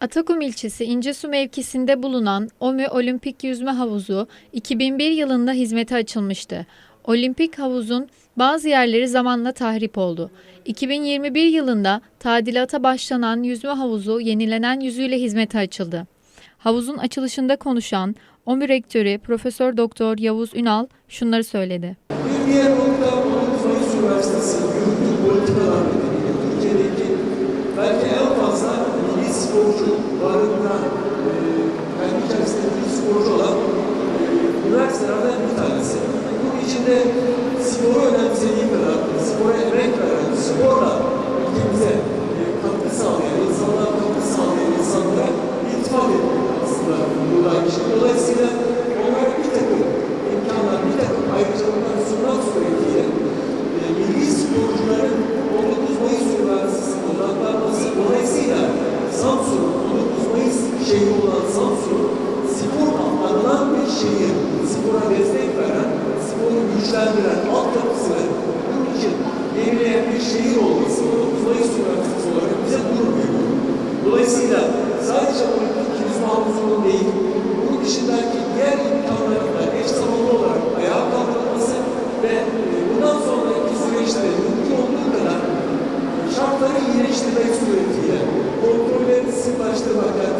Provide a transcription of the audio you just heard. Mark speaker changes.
Speaker 1: Atakum ilçesi İncesu mevkisinde bulunan OMÜ Olimpik Yüzme Havuzu 2001 yılında hizmete açılmıştı. Olimpik havuzun bazı yerleri zamanla tahrip oldu. 2021 yılında tadilata başlanan yüzme havuzu yenilenen yüzüyle hizmete açıldı. Havuzun açılışında konuşan OMÜ rektörü Profesör Doktor Yavuz Ünal şunları söyledi.
Speaker 2: Bir diğer nokta Üniversitesi yürüttüğü politikalar nedeniyle Türkiye'deki belki en sporcu varlığında e, kendi içerisinde bir sporcu olan e, üniversitelerden bir tanesi. Bunun içinde sporu önemsediği kadar, spora emek veren, sporla ülkemize e, katkı sağlayan insanlar, katkı sağlayan insanlara iltifat ediyor aslında buradan işte. Dolayısıyla onlar bir takım imkanlar, bir takım ayrıcalıklar şehri olan Samsun, spor anlanan bir şehir, spora destek veren, sporu güçlendiren altyapısını bunun için evleyen bir şehir olması Mayıs Üniversitesi olarak bize gurur veriyor. Dolayısıyla sadece olimpik turizm havuzunun değil, bunun dışındaki diğer imkanların da eş zamanlı olarak ayağa kaldırılması ve e, bundan sonraki süreçte mümkün olduğu kadar şartları iyileştirmek suretiyle kontrollerini sıklaştırmak, yani